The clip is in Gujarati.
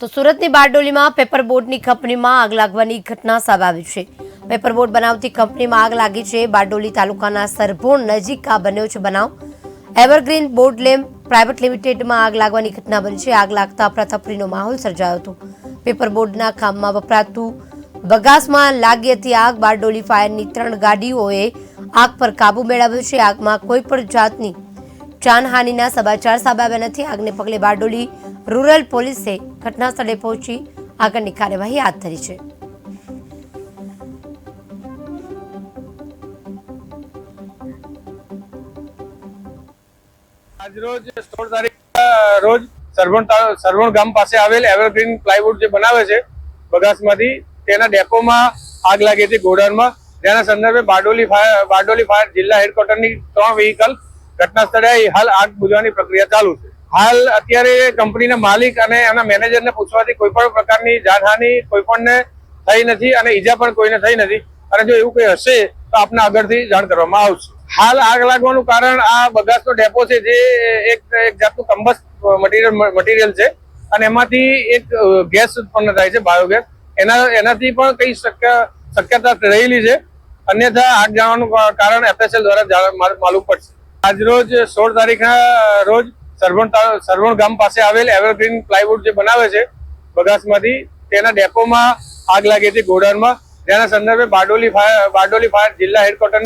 તો સુરતની બારડોલીમાં પેપરબોર્ડની કંપનીમાં આગ લાગવાની ઘટના સામે આવી છે. પેપરબોર્ડ બનાવતી કંપનીમાં આગ લાગી છે. બારડોલી તાલુકાના સરભોણ નજીક આ બન્યો છે બનાવ. એવરગ્રીન બોર્ડ લેમ પ્રાઇવેટ લિમિટેડમાં આગ લાગવાની ઘટના બની છે. આગ લાગતા અફરાતફરીનો માહોલ સર્જાયો હતો. પેપરબોર્ડના કામમાં વપરાતું બગાસમાં લાગી હતી આગ. બારડોલી ફાયરની ત્રણ ગાડીઓએ આગ પર કાબુ મેળવ્યો છે. આગમાં કોઈ પણ જાતની જાનહાનિના સમાચાર સામે આવ્યા નથી. આગને પગલે બારડોલી રૂરલ પોલીસે ઘટના સ્થળે પહોંચી આગળની કાર્યવાહી હાથ ધરી છે. આજરોજ સોળ તારીખ રોજ સરવણ સરવણ ગામ પાસે આવેલ એવરગ્રીન પ્લાયવુડ જે બનાવે છે, બગાસમાંથી, તેના ડેપોમાં આગ લાગી હતી ગોડાઉનમાં. જેના સંદર્ભે બારડોલી ફાયર બારડોલી ફાયર જિલ્લા હેડક્વાર્ટરની ત્રણ વ્હીકલ ઘટના સ્થળે હાલ આગ બુઝવાની પ્રક્રિયા ચાલુ છે. હાલ અત્યારે કંપનીના માલિક અને એના મેનેજરને પૂછવાથી કોઈ પણ પ્રકારની જાનહાનિ કોઈ પણને થઈ નથી અને ઈજા પણ કોઈને થઈ નથી. અને જો એવું કંઈ હશે, તો આપને આગળથી જાણ કરવામાં આવશે. હાલ આગ લાગવાનું કારણ આ બગાસનો ડેપો છે, જે એક એક જાતનું કમ્બસ મટીરિયલ મટીરિયલ છે. અને એમાંથી એક ગેસ ઉત્પન્ન થાય છે, બાયોગેસ. એના, એનાથી પણ કઈ શક્ય, શક્યતા રહેલી છે. અન્યથા આગ જાણવાનું કારણ એફએસએલ દ્વારા માલુમ પડશે આજરોજ સોળ તારીખના રોજ સરવણ સરવણ ગામ પાસે આવેલ એવરગ્રીન પ્લાયવુડ જે બનાવે છે, બગાસમાંથી, તેના ડેપોમાં આગ લાગી હતી ગોડાઉનમાં. જેના સંદર્ભે બારડોલી ફાયર બારડોલી ફાયર જિલ્લા હેડક્વાર્ટર